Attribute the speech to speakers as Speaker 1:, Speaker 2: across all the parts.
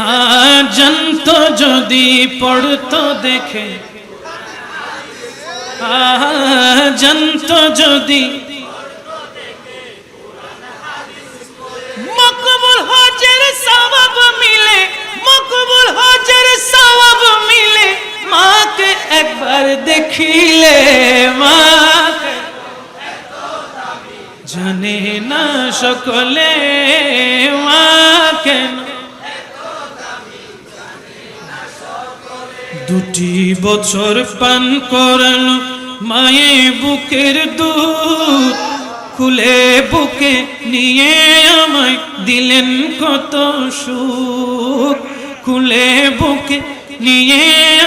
Speaker 1: হ্যাঁ জানত যদি পড়তো দেখে। জানত যদি মকবুল হজের সওয়াব মিলে, মকবুল হজের সওয়াব মিলে, মাকে একবার দেখিলে। জানে না সকলে কেন? দুটি বছর পান করালো মায়ে বুকের দুধ, খুলে বুকে নিয়ে আমায় দিলেন কত সুখ। খুলে বুকে নিয়ে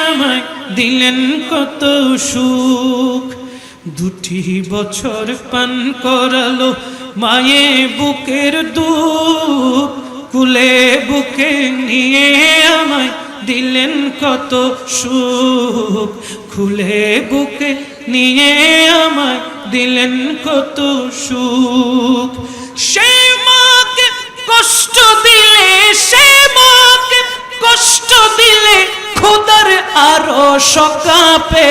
Speaker 1: আমায় দিলেন কত সুখ। দুটি বছর পান করালো মায়ে বুকের দুধ কুলে বুকে নিয়ে আমায় দিলেন কত সুখ। খুলে বুকে নিয়ে আমায় দিলেন কত সুখ। সে মাকে কষ্ট দিলে, সে মাকে কষ্ট দিলে, খোদার আরও সকাপে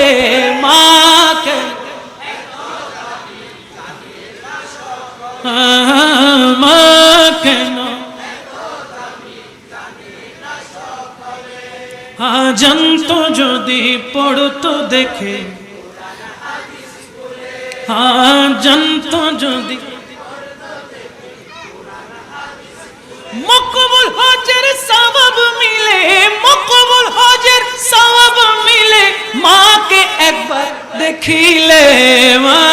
Speaker 1: মাকে মা কেন জানত যদি পড়তো দেখে। জানত যদি মকবুল হজের সওয়াব মিলে, মকবুল হজের সওয়াব মিলে, মাকে একবার দেখিলে মা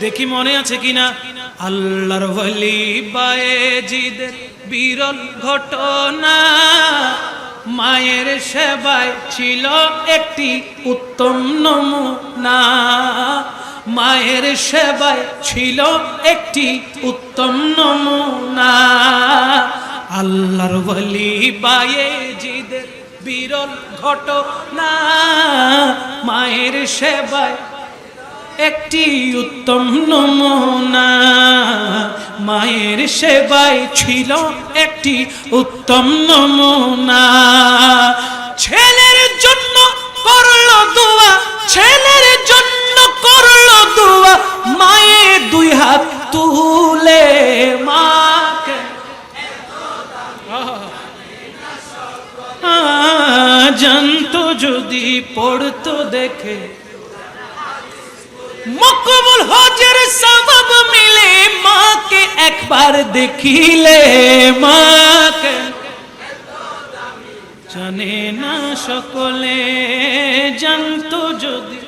Speaker 1: দেখি মনে আছে কিনা? আল্লাহর ওয়ালি বায়েজিদের বিরল ঘটনা। মায়ের সেবায় ছিল একটি উত্তম নমুনা। মায়ের সেবায় ছিল একটি উত্তম নমুনা। আল্লাহর ওয়ালি বায়েজিদের বিরল ঘটনা। মায়ের সেবায় একটি উত্তম নমুনা। মায়ের সেবায় ছিল একটি উত্তম নমুনা। ছেলের জন্য জানতো যদি পড়তো দেখে। মকবুল হজের সবাব মিলে মাকে একবার দেখিলে মাকে। জানে না সকলে জানতো যদি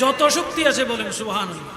Speaker 1: যত শক্তি আছে বলেন, সুবহানাল্লাহ।